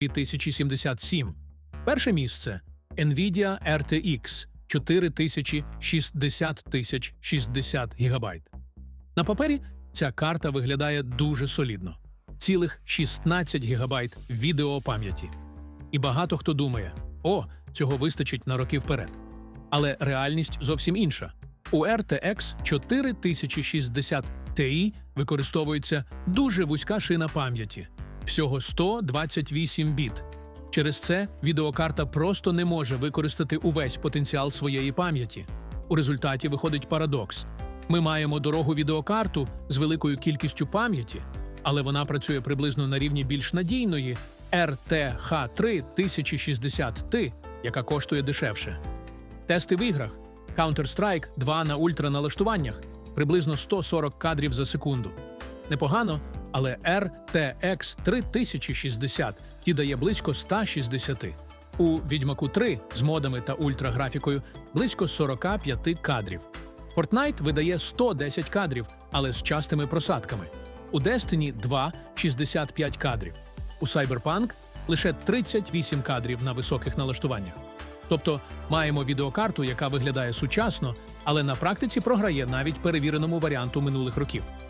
2077. Перше місце Nvidia RTX 4060 тисяч 60 ГБ. На папері ця карта виглядає дуже солідно. Цілих 16 ГБ відеопам'яті. І багато хто думає: о, цього вистачить на роки вперед. Але реальність зовсім інша. У RTX 4060 Ti використовується дуже вузька шина пам'яті всього 128 біт. Через це відеокарта просто не може використати увесь потенціал своєї пам'яті. У результаті виходить парадокс. Ми маємо дорогу відеокарту з великою кількістю пам'яті, але вона працює приблизно на рівні більш надійної RTH3 1060T, яка коштує дешевше. Тести в іграх Counter-Strike 2 на ультраналаштуваннях приблизно 140 кадрів за секунду. Непогано, але RTX 3060 ті дає близько 160. У Відьмаку 3 з модами та ультраграфікою близько 45 кадрів. Fortnite видає 110 кадрів, але з частими просадками. У Destiny 2 – 65 кадрів. У Cyberpunk лише 38 кадрів на високих налаштуваннях. Тобто маємо відеокарту, яка виглядає сучасно, але на практиці програє навіть перевіреному варіанту минулих років.